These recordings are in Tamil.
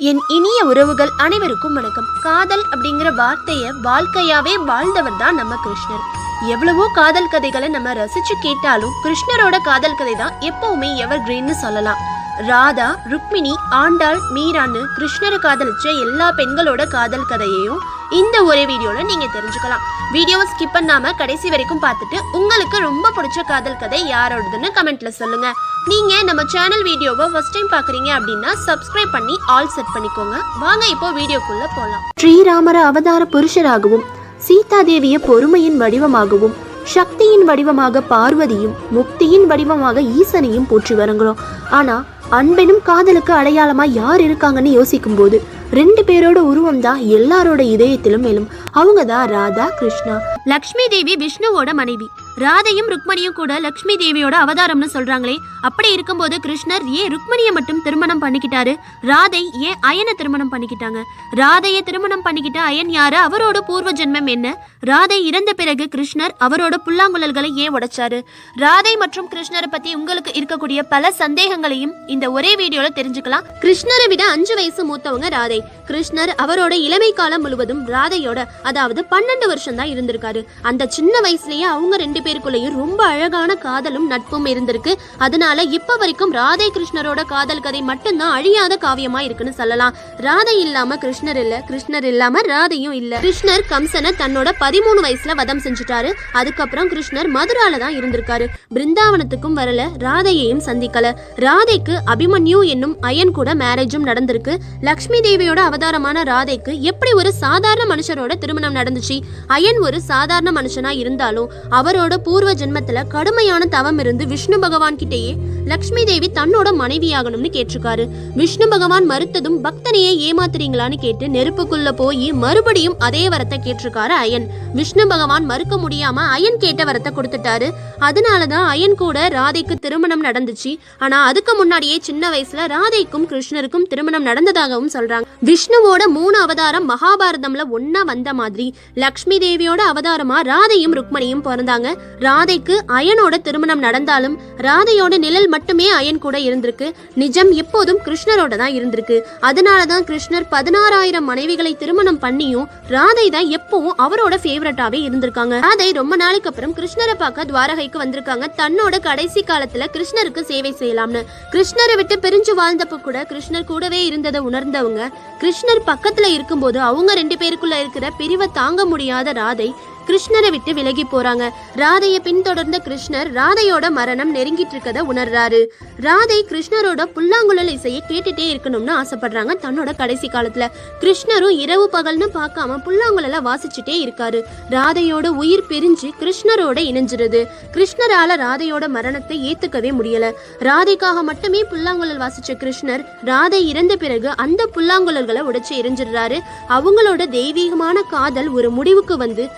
என் இனிய உறவுகள் அனைவருக்கும் வணக்கம். காதல் அப்படிங்கிற வார்த்தைய வாழ்க்கையாவே வாழ்ந்தவர் தான் நம்ம கிருஷ்ணர். எவ்வளவோ காதல் கதைகளை நம்ம ரசிச்சு கேட்டாலும் கிருஷ்ணரோட காதல் கதை தான் எப்பவுமே எவர் கிரீன்னு சொல்லலாம். ராதா ருக்மிணி ஆண்டாள் மீரான்னு கிருஷ்ணரை காதலிச்ச எல்லா பெண்களோட காதல் கதையையும் இந்த ஒரே வீடியோவில் நீங்க தெரிஞ்சுக்கலாம். வீடியோவை ஸ்கிப் பண்ணாமல் கடைசி வரைக்கும் பார்த்துட்டு உங்களுக்கு ரொம்ப பிடிச்ச காதல் கதை யாரோடதுன்னு கமெண்ட்ல சொல்லுங்க. நீங்க நம்ம சேனல் வீடியோவை ஃபர்ஸ்ட் டைம் பாக்குறீங்க அப்படின்னா சப்ஸ்கிரைப் பண்ணி ஆல் செட் பண்ணிக்கோங்க. வாங்க இப்போ வீடியோக்குள்ளே போகலாம் ஸ்ரீராமர அவதார புருஷராகவும் சீதாதேவிய பொறுமையின் வடிவமாகவும் சக்தியின் வடிவமாக பார்வதியும் முக்தியின் வடிவமாக ஈசனையும் போற்றி வரங்குறோம் ஆனா அன்பெனும் காதலுக்கு அடையாளமா யார் இருக்காங்கன்னு யோசிக்கும் போது ரெண்டு பேரோட உருவம் தான் எல்லாரோட இதயத்திலும் மேலும். அவங்க தான் ராதா கிருஷ்ணா. லக்ஷ்மி தேவி விஷ்ணுவோட மனைவி. ராதையும் ருக்மணியும் கூட லக்ஷ்மி தேவியோட அவதாரம்னு சொல்றாங்களே. அப்படி இருக்கும்போது கிருஷ்ணர் ஏன் ருக்மணியை மட்டும் திருமணம் பண்ணிக்கிட்டாரு. ராதை ஏன் அயனை திருமணம் பண்ணிக்கிட்டாங்க. ராதையை திருமணம் பண்ணிக்கிட்ட அயன் யாரு? அவரோட பூர்வ ஜென்மம் என்ன? ராதை இறந்த பிறகு கிருஷ்ணர் அவரோட புல்லாங்குழல்களை ஏன் உடைச்சாரு? ராதை மற்றும் கிருஷ்ணரை பத்தி உங்களுக்கு இருக்கக்கூடிய பல சந்தேகங்களையும் இந்த ஒரே வீடியோல தெரிஞ்சுக்கலாம். கிருஷ்ணரை விட அஞ்சு வயசு மூத்தவங்க ராதை. கிருஷ்ணர் அவரோட இளமை காலம் முழுவதும் ராதையோட அதாவது பன்னெண்டு வருஷம் தான் இருந்திருக்காரு. அந்த சின்ன வயசுலயே அவங்க ரெண்டு பேருக்குள்ளேயும் ரொம்ப அழகான காதலும் நட்பும் இருந்திருக்கு. அதனால இப்ப வரைக்கும் ராதை கிருஷ்ணரோட காதல் கதை மட்டும்தான் அழியாத காவியமா இருக்குன்னு சொல்லலாம். ராதை இல்லாம கிருஷ்ணர் இல்ல கிருஷ்ணர் இல்லாம ராதையும் இல்ல. கிருஷ்ணர் கம்சனை தன்னோட பதிமூணு வயசுல வதம் செஞ்சுட்டாரு. அதுக்கப்புறம் கிருஷ்ணர் மதுரால தான் இருந்திருக்காரு. பிருந்தாவனத்துக்கும் வரல ராதையையும் சந்திக்கல. ராதைக்கு அபிமன்யு என்னும் அயன் கூட மேரேஜும் நடந்திருக்கு. லக்ஷ்மி தேவியோட அவதாரமான ராதைக்கு எப்படி ஒரு சாதாரண மனுஷரோட திருமணம் நடந்துச்சு? அயன் ஒரு சாதாரண மனுஷனா இருந்தாலும் அவரோட பூர்வ ஜென்மத்துல கடுமையான தவம் இருந்து விஷ்ணு பகவான் கிட்டேயே லக்ஷ்மி தேவி தன்னோட மனைவியாகணும்னு கேட்டிருக்காரு. விஷ்ணு பகவான் மறுத்ததும் பக்தனையே ஏமாத்துறீங்களான்னு கேட்டு நெருப்புக்குள்ள போய் மறுபடியும் அதே வரத்தை கேட்டிருக்காரு அயன். விஷ்ணு பகவான் மறுக்க முடியாம அயன் கேட்ட வரத்தை கொடுத்துட்டாரு. அதனாலதான் அயன் கூட ராதைக்கு திருமணம் நடந்துச்சு. ஆனா அதுக்கு முன்னாடியே சின்ன வயசுல ராதைக்கும் கிருஷ்ணருக்கும் திருமணம் நடந்ததாகவும் சொல்றாங்க. விஷ்ணுவோட மூணு அவதாரம் மகாபாரதம்ல ஒன்னா வந்த மாதிரி லக்ஷ்மி தேவியோட அவதாரமா ராதையும் ருக்மணியும் பிறந்தாங்க. ராதைக்கு அயனோட திருமணம் நடந்தாலும் ராதையோட நிழல் மட்டுமே அயன் கூட இருந்திருக்கு. நிஜம் எப்போதும் கிருஷ்ணரோட தான் இருந்திருக்கு. அதனாலதான் கிருஷ்ணர் பதினாறாயிரம் மனைவிகளை திருமணம் பண்ணியும் ராதை தான் எப்பவும் அவரோட ஃபேவரட்டாவே இருந்திருக்காங்க. ராதை ரொம்ப நாளைக்கு அப்புறம் கிருஷ்ணரை பார்க்க துவாரகைக்கு வந்திருக்காங்க. தன்னோட கடைசி காலத்துல கிருஷ்ணருக்கு சேவை செய்யலாம்னு. கிருஷ்ணரை விட்டு பிரிஞ்சு வாழ்ந்தப்ப கூட கிருஷ்ணர் கூடவே இருந்ததை உணர்ந்தவங்க கிருஷ்ணர் பக்கத்துல இருக்கும்போது அவங்க ரெண்டு பேருக்குள்ள இருக்கிற பிரிவை தாங்க முடியாத ராதை கிருஷ்ணரை விட்டு விலகி போறாங்க. ராதையை பின்தொடர்ந்த கிருஷ்ணர் ராதையோட மரணம் நெருங்கிட்டு இருக்கத உணர்றாரு. ராதை கிருஷ்ணரோட புல்லாங்குழல் இசையை கேட்டுட்டே இருக்கணும்னு ஆசைப்படுறாங்க தன்னோட கடைசி காலத்துல. கிருஷ்ணரும் இரவு பகல்னு பார்க்காம புல்லாங்குழல வாசிச்சுட்டே இருக்காரு. ராதையோட உயிர் பிரிஞ்சு கிருஷ்ணரோட இணைஞ்சிருது. கிருஷ்ணரால ராதையோட மரணத்தை ஏத்துக்கவே முடியல. ராதைக்காக மட்டுமே புல்லாங்குழல் வாசிச்ச கிருஷ்ணர் ராதை இறந்த பிறகு அந்த புல்லாங்குழல்களை உடைச்சு எரிஞ்சிடுறாரு. அவங்களோட தெய்வீகமான காதல் ஒரு முடிவுக்கு வந்து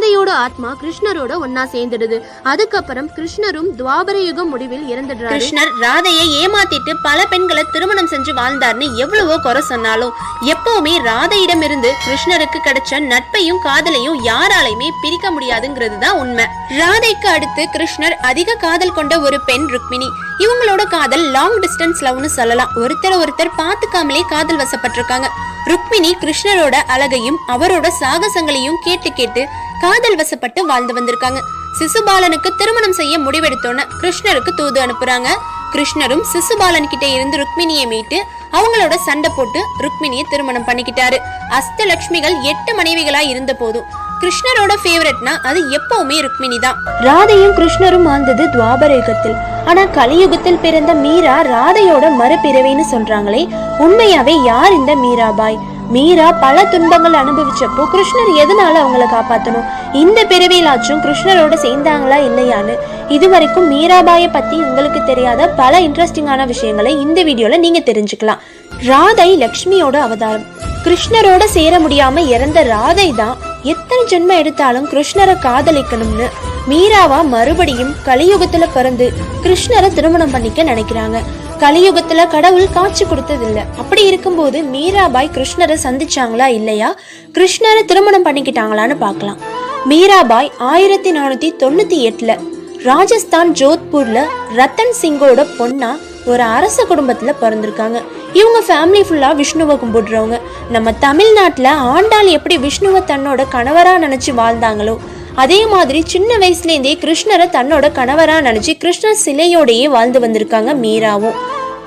ராதையோட ஆத்மா கிருஷ்ணரோட ஒன்னா சேர்ந்துடுது. அதுக்கப்புறம் கிருஷ்ணரும் துவாபர யுகம் முடிவில் இறந்துடுறாரு. கிருஷ்ணர் ராதையை ஏமாத்திட்டு பல பெண்களை திருமணம் செஞ்சு வாழ்ந்தார்னு எவ்வளவோ குறை சொன்னாலும் எப்பவுமே ராதையிடம் இருந்து கிருஷ்ணருக்கு கிடைச்ச நட்பையும் காதலையும் யாராலையுமே பிரிக்க முடியாதுங்கிறது தான் உண்மை. ராதைக்கு அடுத்து கிருஷ்ணர் அதிக காதல் கொண்ட ஒரு பெண் ருக்மிணி. இவங்களோட காதல் லாங் டிஸ்டன்ஸ் லவ்னு சொல்லலாம். ஒருத்தர் ஒருத்தர் பார்த்துக்காமலே காதல் வசப்பட்டிருக்காங்க. ருக்மிணி கிருஷ்ணரோட அழகையும் அவரோட சாகசங்களையும் கேட்டு கேட்டு காதல் வசப்பட்டு வாழ்ந்து வந்திருக்காங்க. சிசுபாலனுக்கு திருமணம் செய்ய முடிவெடுத்தோன்னு கிருஷ்ணருக்கு தூது அனுப்புறாங்க. கிருஷ்ணரும் சிசுபாலன் கிட்ட இருந்து ருக்மிணியை மீட்டு அவங்களோட சண்டை போட்டு ருக்மிணியை திருமணம் பண்ணிக்கிட்டாரு. அஷ்டலட்சுமிகள் எட்டு மனைவிகளா இருந்த போதும் கிருஷ்ணரோட ஃபேவரட்னா அது எப்பவுமே ருக்மிணி தான். ராதையும் கிருஷ்ணரும் ஆழ்ந்தது துவாபர யுகத்தில் ஆனா கலியுகத்தில் பிறந்த மீரா ராதையோட மறுபிறவின்னு சொல்றாங்களே உண்மையாவே யார் இந்த மீராபாய்? மீரா பல துன்பங்கள் அனுபவிச்சப்போ கிருஷ்ணர் எதனால அவங்கள காப்பாத்தணும்? இந்த பிறவியிலாச்சும் கிருஷ்ணரோட சேர்ந்தாங்களா இல்லையான்னு? இதுவரைக்கும் மீராபாயை பத்தி உங்களுக்கு தெரியாத பல இன்ட்ரெஸ்டிங்கான விஷயங்களை இந்த வீடியோல நீங்க தெரிஞ்சுக்கலாம். ராதை லக்ஷ்மியோட அவதாரம். கிருஷ்ணரோட சேர முடியாம இறந்த ராதை தான் எத்தனை ஜென்மம் எடுத்தாலும் கிருஷ்ணரை காதலிக்கணும்னு. மீராவா மறுபடியும் கலியுகத்துல பிறந்து கிருஷ்ணரை திருமணம் பண்ணிக்க நினைக்கிறாங்க. கலியுகத்துல கடவுள் காட்சி கொடுத்ததில்ல. அப்படி இருக்கும்போது மீராபாய் கிருஷ்ணரை சந்திச்சாங்களா இல்லையா? கிருஷ்ணரை திருமணம் பண்ணிக்கிட்டாங்களான்னு பார்க்கலாம். மீராபாய் ஆயிரத்தி நானூத்தி தொண்ணூத்தி எட்டுல ராஜஸ்தான் ஜோத்பூர்ல ரத்தன் சிங்கோட பொண்ணா ஒரு அரச குடும்பத்துல பிறந்திருக்காங்க. இவங்க ஃபேமிலி ஃபுல்லா விஷ்ணுவை கும்பிடுறவங்க. நம்ம தமிழ்நாட்டுல ஆண்டாள் எப்படி விஷ்ணுவை தன்னோட கணவரா நினைச்சு வாழ்ந்தாங்களோ அதே மாதிரி சின்ன வயசுலேருந்தே கிருஷ்ணரை தன்னோட கணவரா நினைச்சு கிருஷ்ணர் சிலையோடையே வாழ்ந்து வந்திருக்காங்க மீராவும்.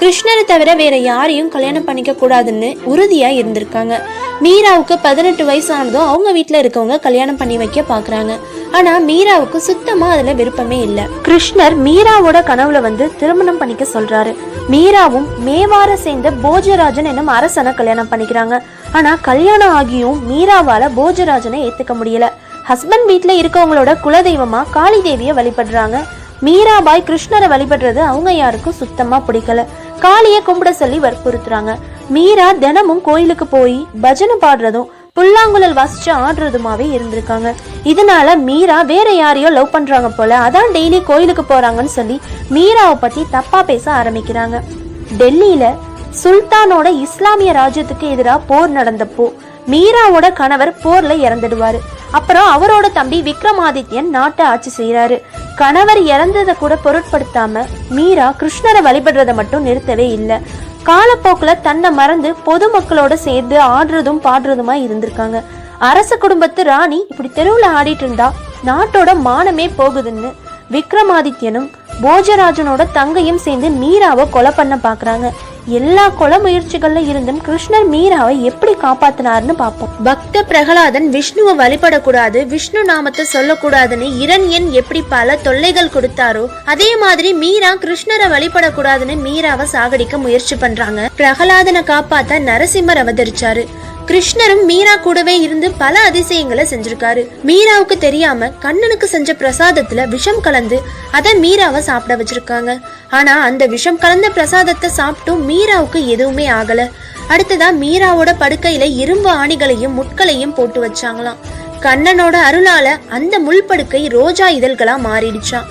கிருஷ்ணரை தவிர வேற யாரையும் கல்யாணம் பண்ணிக்க கூடாதுன்னு உறுதியா இருந்திருக்காங்க. மீராவுக்கு பதினெட்டு வயசானதும் அவங்க வீட்டுல இருக்கவங்க கல்யாணம் பண்ணி வைக்க பாக்குறாங்க. ஆனா மீராவுக்கு சுத்தமா அதுல விருப்பமே இல்ல. கிருஷ்ணர் மீராவோட கனவுல வந்து திருமணம் பண்ணிக்க சொல்றாரு. மீராவும் மேவார சேர்ந்த போஜராஜன் என்னும் அரசனை கல்யாணம் பண்ணிக்கிறாங்க. ஆனா கல்யாணம் ஆகியும் மீராவால போஜராஜனை ஏத்துக்க முடியல. ஹஸ்பண்ட் வீட்டில் இருக்கவங்களோட குலதெய்வமா காளி தேவிய வழிபடுறாங்க. மீராபாய் கிருஷ்ணரை வழிபடுறது அவங்க யாருக்கும் சுத்தமா பிடிக்கல. காளிய கும்பிட சொல்லி வற்புறுத்துறாங்க. மீரா தினமும் கோயிலுக்கு போய் பஜனை பாடுறதும் புல்லாங்குழல் வாசிச்சு ஆடுறதுமாவே இருந்திருக்காங்க. இதனால மீரா வேற யாரையோ லவ் பண்றாங்க போல அதான் டெய்லி கோயிலுக்கு போறாங்கன்னு சொல்லி மீராவை பத்தி தப்பா பேச ஆரம்பிக்கிறாங்க. டெல்லியில சுல்தானோட இஸ்லாமிய ராஜ்யத்துக்கு எதிராக போர் நடந்தப்போ மீராவோட கணவர் போர்ல இறந்துடுவாரு. அப்புறம் அவரோட தம்பி விக்ரமாதித்யன் நாட்டை ஆட்சி செய்யறாரு கணவர் இறந்ததை கூட பொருட்படுத்தாம மீரா கிருஷ்ணரை வழிபடுறதை மட்டும் நிறுத்தவே இல்லை. காலப்போக்கில் தன்னை மறந்து பொதுமக்களோட சேர்ந்து ஆடுறதும் பாடுறதுமா இருந்திருக்காங்க. அரச குடும்பத்து ராணி இப்படி தெருவில் ஆடிட்டு இருந்தா நாட்டோட மானமே போகுதுன்னு விக்ரமாதித்யனும் போஜராஜனோட தங்கையும் சேர்ந்து மீராவை கொலை பண்ண பாக்குறாங்க. எல்லா கொலை முயற்சிகள்ல இருந்தும் கிருஷ்ணர் மீராவை எப்படி காப்பாத்தினார்னு பார்ப்போம். பக்த பிரகலாதன் விஷ்ணுவை வழிபடக்கூடாது விஷ்ணு நாமத்தை சொல்லக்கூடாதுன்னு இரண்யன் எப்படி பல தொல்லைகள் கொடுத்தாரோ அதே மாதிரி மீரா கிருஷ்ணரை வழிபடக்கூடாதுன்னு மீராவை சாகடிக்க முயற்சி பண்றாங்க. பிரகலாதனை காப்பாத்த நரசிம்மர் அவதரிச்சாரு. கிருஷ்ணரும் மீரா கூடவே இருந்து பல அதிசயங்களை செஞ்சிருக்காரு. மீராவுக்கு தெரியாம கண்ணனுக்கு செஞ்ச பிரசாதத்துல விஷம் கலந்து அதை மீராவை சாப்பிட வச்சிருக்காங்க. ஆனா அந்த விஷம் கலந்த பிரசாதத்தை சாப்பிட்டும் மீராவுக்கு எதுவுமே ஆகல. அடுத்ததா மீராவோட படுக்கையில இரும்பு ஆணிகளையும் முட்களையும் போட்டு வச்சாங்களாம். கண்ணனோட அருளால அந்த முள்படுக்கை ரோஜா இதழ்களா மாறிடுச்சான்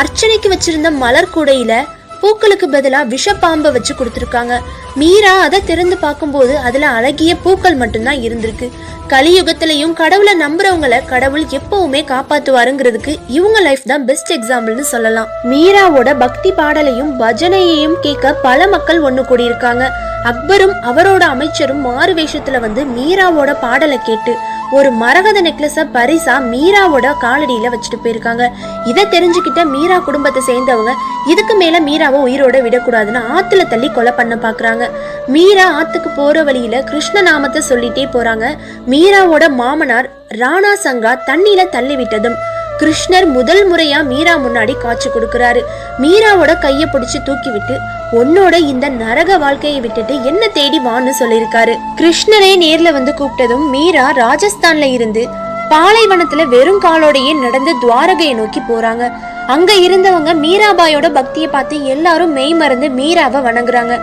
அர்ச்சனைக்கு வச்சிருந்த மலர் கூடையில பூக்களுக்கு பதிலா விஷப்பாம்பை வச்சு கொடுத்துருக்காங்க. மீரா அதை திறந்து பார்க்கும்போது அதுல அழகிய பூக்கள் மட்டும்தான் இருந்திருக்கு. கலியுகத்திலையும் கடவுளை நம்புறவங்களை கடவுள் எப்பவுமே காப்பாத்துவாருங்கிறதுக்கு இவங்க லைஃப் தான் பெஸ்ட் எக்ஸாம்பிள்னு சொல்லலாம். மீராவோட பக்தி பாடலையும் பஜனையையும் கேட்க பல மக்கள் ஒண்ணு கூடியிருக்காங்க. அக்பரும் அவரோட அமைச்சரும் மாறு வேஷத்துல வந்து மீராவோட பாடலை கேட்டு ஒரு மரகத நெக்லஸ பரிசா மீராவோட காலடியில வச்சுட்டு போயிருக்காங்க. இதை தெரிஞ்சுக்கிட்ட மீரா குடும்பத்தை சேர்ந்தவங்க இதுக்கு மேல மீராவை உயிரோட விடக்கூடாதுன்னு ஆத்துல தள்ளி கொலை பண்ண பாக்குறாங்க. மீரா ஆத்துக்கு போற வழியில கிருஷ்ண நாமத்தை சொல்லிட்டே போறாங்க. மீராவோட மாமனார் ராணா சங்கா தண்ணியில தள்ளி விட்டதும். கிருஷ்ணர் முதல் முறையா மீரா முன்னாடி காட்சி கொடுக்கிறாரு. மீராவோட கைய பிடிச்சு தூக்கி விட்டு உன்னோட இந்த நரக வாழ்க்கையை விட்டுட்டு என்ன தேடி வான்னு சொல்லியிருக்காரு. கிருஷ்ணரே நேர்ல வந்து கூப்பிட்டதும் மீரா ராஜஸ்தான்ல இருந்து பாலைவனத்துல வெறும் காலோடையே நடந்து துவாரகையை நோக்கி போறாங்க. அங்க இருந்தவங்க மீராபாயோட பக்தியை பார்த்து எல்லாரும் மெய் மறந்து மீராவை வணங்குறாங்க.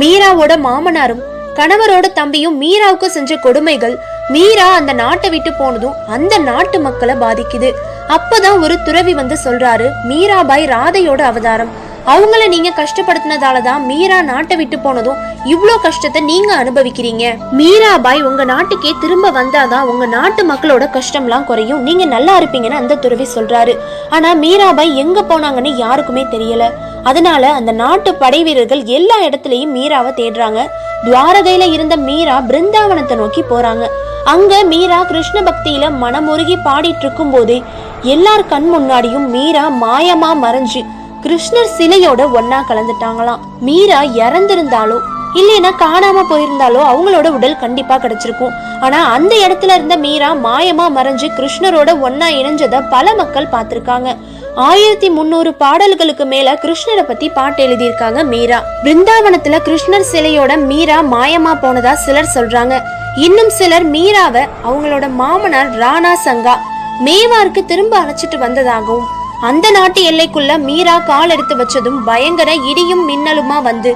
மீராவோட மாமனாரும் கணவரோட தம்பியும் மீராவுக்கு செஞ்ச கொடுமைகள் மீரா அந்த நாட்டை விட்டு போனதும் அந்த நாட்டு மக்களை பாதிக்குது. அப்பதான் ஒரு துறவி வந்து சொல்றாரு மீராபாய் ராதையோட அவதாரம். அவங்கள நீங்க கஷ்டப்படுத்தினதால தான் மீரா நாட்டை விட்டு போனதும் இவ்வளோ கஷ்டத்தை நீங்க அனுபவிக்கிறீங்க. மீராபாய் உங்க நாட்டுக்கே திரும்ப வந்தாதான் உங்க நாட்டு மக்களோட கஷ்டம்லாம் குறையும். நீங்க நல்லா இருப்பீங்கன்னு அந்த துறவி சொல்றாரு. ஆனா மீராபாய் எங்க போனாங்கன்னு யாருக்குமே தெரியல. அதனால அந்த நாட்டு படை வீரர்கள் எல்லா இடத்துலயும் மீராவை தேடுறாங்க. துவாரகையில இருந்த மீரா பிருந்தாவனத்தை நோக்கி போறாங்க. அங்க மீரா கிருஷ்ண பக்தியில மனமுருகி பாடிட்டு இருக்கும் போதே எல்லார் கண் முன்னாடியும் மீரா மாயமா மறைஞ்சு கிருஷ்ணர் சிலையோட ஒன்னா கலந்துட்டாங்களாம். மீரா இறந்திருந்தாலோ இல்லைன்னா காணாம போயிருந்தாலோ அவங்களோட உடல் கண்டிப்பா கிடைச்சிருக்கும். ஆனா அந்த இடத்துல இருந்த மீரா மாயமா மறைஞ்சு கிருஷ்ணரோட ஒன்னா இணைஞ்சத பல மக்கள் பார்த்திருக்காங்க. ஆயிரத்தி முந்நூறு பாடல்களுக்கு மேல கிருஷ்ணரை பத்தி பாட்டு எழுதியிருக்காங்க மீரா. பிருந்தாவனத்துல கிருஷ்ணர் சிலையோட மீரா மாயமா போனதா சிலர் சொல்றாங்க. இன்னும் சிலர் மீராவை அவங்களோட மாமனார் ராணா சங்கா மேவாருக்கு திரும்ப அழைச்சிட்டு வந்ததாகவும் அந்த நாட்டு எல்லைக்குள்ள மீரா கால் எடுத்து வச்சதும் பயங்கர இடியும் மின்னலுமா வந்து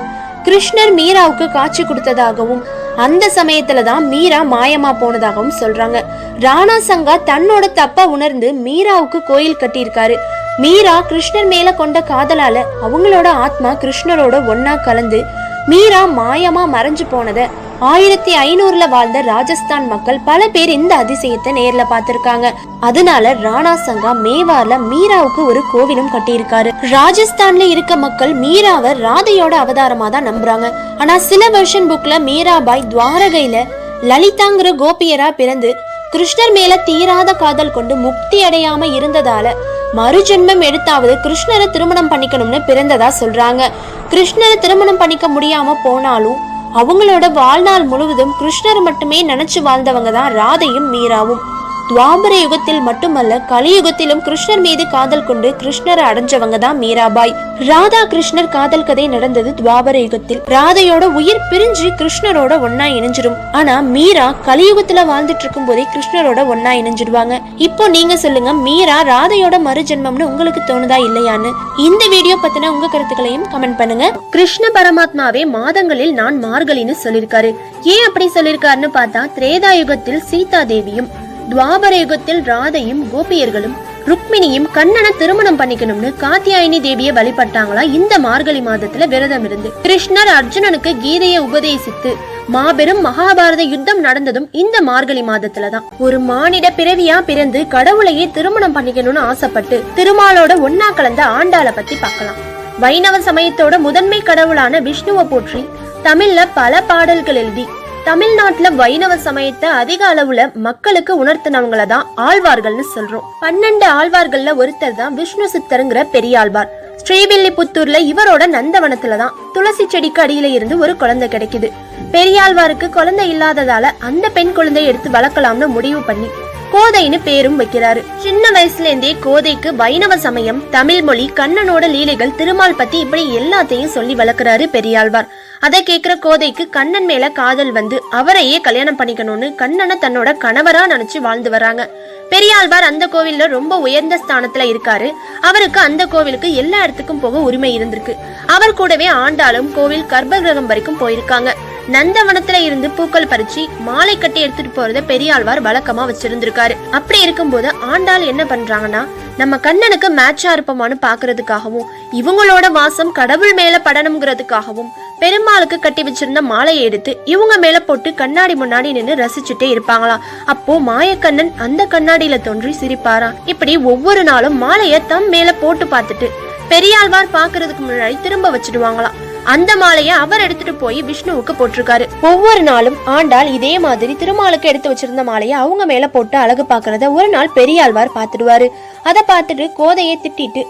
கிருஷ்ணர் மீராவுக்கு காட்சி கொடுத்ததாகவும் அந்த சமயத்துல தான் மீரா மாயமா போனதாகவும் சொல்றாங்க. ராணா சங்கா தன்னோட தப்ப உணர்ந்து மீராவுக்கு கோயில் கட்டியிருக்காரு. மீரா கிருஷ்ணர் மேல கொண்ட காதலால அவங்களோட ஆத்மா கிருஷ்ணரோட ஒன்னா கலந்து மீரா மாயமா மறைஞ்சு போனதை ஆயிரத்தி ஐநூறுல வாழ்ந்த ராஜஸ்தான் மக்கள் பல பேர் இந்த அதிசயத்தை நேர்ல பார்த்திருக்காங்க. அதனால ராணா சங்கா மேவார்ல மீராவுக்கு ஒரு கோவிலும் கட்டியிருக்காரு. ராஜஸ்தான்ல இருக்க மக்கள் மீராவை ராதையோட அவதாரமா தான் நம்புறாங்க. ஆனா சில வெர்ஷன் புக்ல மீராபாய் துவாரகையில லலிதாங்கிற கோபியரா பிறந்து கிருஷ்ணர் மேல தீராத காதல் கொண்டு முக்தி அடையாம இருந்ததால மறுஜென்மம் எடுத்தாவது கிருஷ்ணரை திருமணம் பண்ணிக்கணும்னு பிறந்ததா சொல்றாங்க. கிருஷ்ணரை திருமணம் பண்ணிக்க முடியாம போனாலும் அவங்களோட வாழ்நாள் முழுவதும் கிருஷ்ணரை மட்டுமே நினைச்சு வாழ்ந்தவங்க தான் ராதையும் மீராவும். துவாபர யுகத்தில் மட்டுமல்ல கலியுகத்திலும் கிருஷ்ணர் மீது காதல் கொண்டு கிருஷ்ணரை அடைஞ்சவங்க தான் மீராபாய். ராதா கிருஷ்ணர் காதல் கதை நடந்தது துவாபர யுகத்தில் ராதையோட உயிர் பிரிஞ்சு கிருஷ்ணரோட ஒன்னா இணைஞ்சிரும். ஆனா மீரா கலியுகத்துல வாழ்ந்துட்டு இருக்கும் போதே கிருஷ்ணரோட ஒன்னா இணைஞ்சிடுவாங்க. இப்போ நீங்க சொல்லுங்க மீரா ராதையோட மறுஜென்மம்னு உங்களுக்கு தோணுதா இல்லையான்னு. இந்த வீடியோ பத்தின உங்க கருத்துக்களையும் கமெண்ட் பண்ணுங்க. கிருஷ்ண பரமாத்மாவே மாதங்களில் நான் மார்கழின்னு சொல்லிருக்காரு. ஏன் அப்படி சொல்லிருக்காருன்னு பார்த்தா திரேதா யுகத்தில் சீதா தேவியும் துவாபர யுகத்தில் ராதையும் கோபியர்களும் ருக்மிணியும் கண்ணனை திருமணம் பண்ணிக்கணும்னு காத்தியாயினி தேவியை வழிபட்டாங்களா? இந்த மார்கழி மாதத்துல விரதம் இருந்து. கிருஷ்ணர் அர்ஜுனனுக்கு கீதையை உபதேசித்து மாபெரும் மகாபாரத யுத்தம் நடந்ததும் இந்த மார்கழி மாதத்துலதான். ஒரு மானிட பிறவியா பிறந்து கடவுளையே திருமணம் பண்ணிக்கணும்னு ஆசைப்பட்டு திருமாலோட ஒன்னா கலந்த ஆண்டாளை பத்தி பார்க்கலாம். வைணவ சமயத்தோட முதன்மை கடவுளான விஷ்ணுவை போற்றி தமிழ்ல பல பாடல்கள் எழுதி தமிழ்நாட்டுல வைணவ சமயத்தை அதிக அளவுல மக்களுக்கு உணர்த்தினவங்கள தான் ஆழ்வார்கள்னு சொல்றோம். பன்னெண்டு ஆழ்வார்கள்ல ஒருத்தர் தான் விஷ்ணு சித்தருங்கிற பெரியாழ்வார் ஸ்ரீவில்லிபுத்தூர்ல இவரோட நந்தவனத்துல தான் துளசி செடிக்கு அடியில இருந்து ஒரு குழந்தை கிடைக்குது. பெரியாழ்வாருக்கு குழந்தை இல்லாததால அந்த பெண் குழந்தையை எடுத்து வளர்க்கலாம்னு முடிவு பண்ணி கோதைன்னு பேரும் வைக்கிறாரு. சின்ன வயசுல இருந்தே கோதைக்கு வைணவ சமயம் தமிழ் மொழி கண்ணனோட லீலைகள் திருமால் பத்தி இப்படி எல்லாத்தையும் சொல்லி வளர்க்கிறாரு பெரியாழ்வார் அதை கேட்குற கோதைக்கு கண்ணன் மேல காதல் வந்து அவரையே கல்யாணம் பண்ணிக்கணும்னு கண்ணனை தன்னோட கணவரா நினைச்சு வாழ்ந்து வராங்க பெரியாழ்வார் அந்த கோவில்ல ரொம்ப உயர்ந்த ஸ்தானத்துல இருக்காரு. அவருக்கு அந்த கோவிலுக்கு எல்லா இடத்துக்கும் போக உரிமை இருந்திருக்கு. அவர் கூடவே ஆண்டாலும் கோவில் கர்ப்பகிரகம் வரைக்கும் போயிருக்காங்க. நந்தவனத்துல இருந்து பூக்கள் பறிச்சு மாலை கட்டி எடுத்துட்டு போறத பெரியாழ்வார் வழக்கமா வச்சிருந்திருக்காரு. அப்படி இருக்கும்போது ஆண்டாள் என்ன பண்றாங்கன்னா நம்ம கண்ணனுக்கு மேட்சா இருப்போமான்னு பாக்குறதுக்காகவும் இவங்களோட வாசம் கடவுள் மேல படணுங்கிறதுக்காகவும் பெருமாளுக்கு கட்டி வச்சிருந்த மாலையை எடுத்து இவங்க மேல போட்டு கண்ணாடி முன்னாடி நின்று ரசிச்சுட்டே இருப்பாங்களாம். அப்போ மாயக்கண்ணன் அந்த கண்ணாடியில தோன்றி சிரிப்பாராம். இப்படி ஒவ்வொரு நாளும் மாலைய தம் மேல போட்டு பார்த்துட்டு பெரியாழ்வார் பாக்குறதுக்கு முன்னாடி திரும்ப வச்சிடுவாங்களாம். அந்த மாலையை அவர் எடுத்துட்டு போய் விஷ்ணுவுக்கு போட்டிருக்காரு. ஒவ்வொரு நாளும் ஆண்டாள் இதே மாதிரி திருமாலுக்கு எடுத்து வச்சிருந்த மாலையை அவங்க மேல போட்டு அழகு பாக்குறத ஒரு நாள் பெரியாழ்வார் பாத்துடுவாரு அதை பார்த்துட்டு கோதையை திட்டிட்டு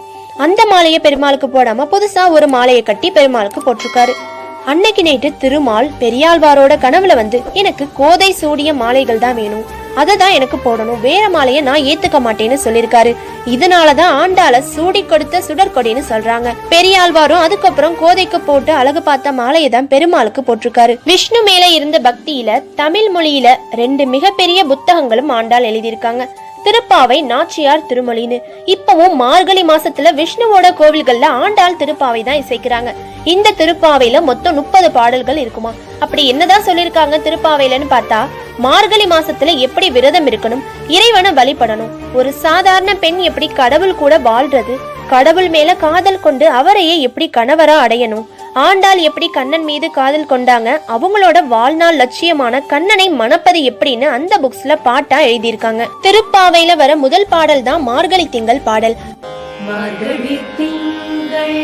அந்த மாலையை பெருமாளுக்கு போடாம புதுசா ஒரு மாலையை கட்டி பெருமாளுக்கு போட்டிருக்காரு. அன்னைக்கு நைட்டு திருமால் பெரியாழ்வாரோட கனவுல வந்து எனக்கு கோதை சூடிய மாலைகள் தான் வேணும். அதை தான் எனக்கு போடணும். வேற மாலையை நான் ஏத்துக்க மாட்டேன்னு சொல்லியிருக்காரு. இதனாலதான் ஆண்டால சூடி கொடுத்த சுடற்கொடின்னு சொல்றாங்க. பெரியாழ்வாரும் அதுக்கப்புறம் கோதைக்கு போட்டு அழகு பார்த்த மாலையை தான் பெருமாளுக்கு போட்டிருக்காரு. விஷ்ணு மேல இருந்த பக்தியில தமிழ் மொழியில ரெண்டு மிகப்பெரிய புத்தகங்களும் ஆண்டாள் எழுதியிருக்காங்க. திருப்பாவை நாச்சியார் திருமொழின்னு இப்பவும் மார்கழி மாசத்துல விஷ்ணுவோட கோவில்கள்ல ஆண்டாள் திருப்பாவை தான் இசைக்கிறாங்க. இந்த திருப்பாவையில மொத்தம் முப்பது பாடல்கள் இருக்குமா? அப்படி என்னதான் சொல்லியிருக்காங்க திருப்பாவையிலன்னு பார்த்தா மார்கழி மாசத்துல எப்படி விரதம் இருக்கணும் இறைவனை வழிபடணும் ஒரு சாதாரண பெண் எப்படி கடவுள் கூட வாழ்றது கடவுள் மேல காதல் கொண்டு அவரையே எப்படி கணவரா அடையணும் ஆண்டாள் எப்படி கண்ணன் மீது காதல் கொண்டாங்க அவங்களோட வாழ்நாள் லட்சியமான கண்ணனை மணப்பது எப்படின்னு அந்த புக்ஸ்ல பாட்டா எழுதியிருக்காங்க. திருப்பாவையில வர முதல் பாடல் தான் மார்கழி திங்கள் பாடல். மார்கழி திங்கள்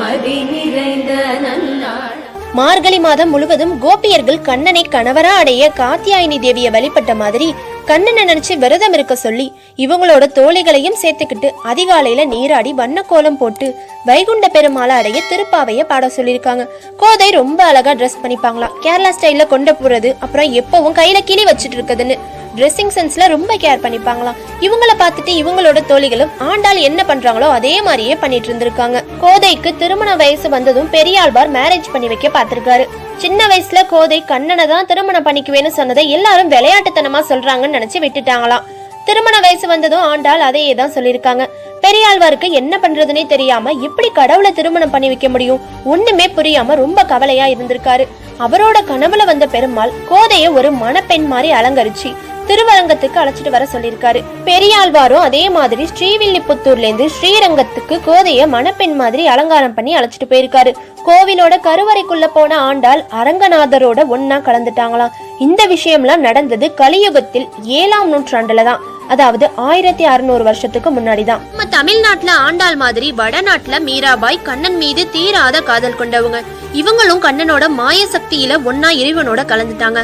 மதி நிறைந்த நன்னாள். மார்கழி மாதம் முழுவதும் கோபியர்கள் கண்ணனை கணவரா அடைய காத்தியாயினி தேவியை வழிபட்ட மாதிரி கண்ணனை நினைச்சு விரதம் இருக்க சொல்லி இவங்களோட தோழிகளையும் சேர்த்துக்கிட்டு அதிகாலையில நீராடி வண்ண கோலம் போட்டு வைகுண்ட பெருமாளை அடைய திருப்பாவைய பாட சொல்லியிருக்காங்க. கோதை ரொம்ப அழகா ட்ரெஸ் பண்ணிப்பாங்களாம். கேரளா ஸ்டைல்ல கொண்டு போறது அப்புறம் எப்பவும் கையில கிளி வச்சுட்டு இருக்குதுன்னு ட்ரெஸ்ஸிங் சென்ஸ்ல ரொம்ப கேர் பண்ணிப்பாங்களாம். இவங்கள பார்த்துட்டு இவங்களோட தோழிகளும் ஆண்டாள் என்ன பண்றாங்களோ அதே மாதிரியே பண்ணிட்டு இருந்திருக்காங்க. கோதைக்கு திருமண வயசு வந்ததும் பெரியாழ்வார் மேரேஜ் பண்ணி வைக்க பார்த்திருக்காரு. சின்ன வயசுல கோதை கண்ணனை தான் திருமணம் பண்ணிக்குவேன்னு சொன்னதை எல்லாரும் விளையாட்டுத்தனமா சொல்றாங்கன்னு நினைச்சு விட்டுட்டாங்களாம். திருமண வயசு வந்ததும் ஆண்டாள் அதையே தான் சொல்லியிருக்காங்க. பெரியாழ்வாருக்கு என்ன பண்றதுனே தெரியாம எப்படி கடவுளை திருமணம் பண்ணி வைக்க முடியும்? ஒண்ணுமே புரியாம ரொம்ப கவலையா இருந்திருக்காரு. அவரோட கனவுல வந்த பெருமாள் கோதைய ஒரு மணப்பெண் மாதிரி அலங்கரிச்சு திருவரங்கத்துக்கு அழைச்சிட்டு வர சொல்லியிருக்காரு. பெரியாழ்வாரும் அதே மாதிரி ஸ்ரீவில்லிபுத்தூர்ல இருந்து ஸ்ரீரங்கத்துக்கு கோதைய மணப்பெண் மாதிரி அலங்காரம் பண்ணி அழைச்சிட்டு போயிருக்காரு. கோவிலோட கருவறைக்குள்ள போன ஆண்டாள் அரங்கநாதரோட ஒன்னா கலந்துட்டாங்களாம். இந்த விஷயம்லாம் நடந்தது கலியுகத்தில் ஏழாம் நூற்றாண்டுல தான். அதாவது ஆயிரத்தி அறுநூறு வருஷத்துக்கு முன்னாடி தான் நம்ம தமிழ்நாட்டுல ஆண்டாள் மாதிரி வடநாட்டுல மீராபாய் கண்ணன் மீது தீராத காதல் கொண்டவங்க. இவங்களும் கண்ணனோட மாய சக்தியில ஒன்னா இறைவனோட கலந்துட்டாங்க.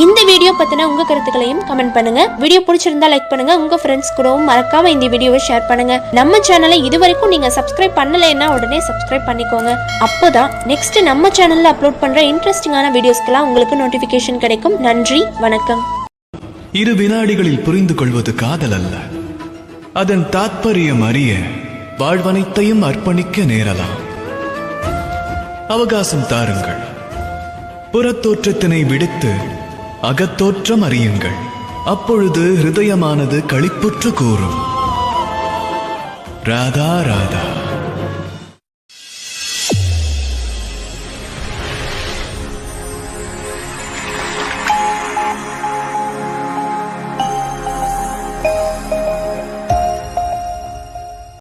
இந்த வீடியோ பத்தின உங்க கருத்துக்களையும் கமெண்ட் பண்ணுங்க. வீடியோ பிடிச்சிருந்தா லைக் பண்ணுங்க. உங்க ஃப்ரெண்ட்ஸ் கூடவும் மறக்காம இந்த வீடியோவை ஷேர் பண்ணுங்க. நம்ம சேனலை இது வரைக்கும் நீங்க சப்ஸ்கிரைப் பண்ணலைன்னா உடனே சப்ஸ்கிரைப் பண்ணிக்கோங்க. அப்போதான் நெக்ஸ்ட் நம்ம சேனல்ல அப்லோட் பண்ற இன்ட்ரெஸ்டிங்கான வீடியோஸ்க்கெல்லாம் உங்களுக்கு நோட்டிபிகேஷன் கிடைக்கும். நன்றி வணக்கம். இரு வினாடிகளில் புரிந்து கொள்வது காதல் அல்ல. அதன் தாத்பரியம் அறிய வாழ்வனைத்தையும் அர்ப்பணிக்க நேரலாம். அவகாசம் தாருங்கள். புறத்தோற்றத்தினை விடுத்து அகத்தோற்றம் அறியுங்கள். அப்பொழுது ஹிருதயமானது களிப்புற்று கூறும். ராதா ராதா.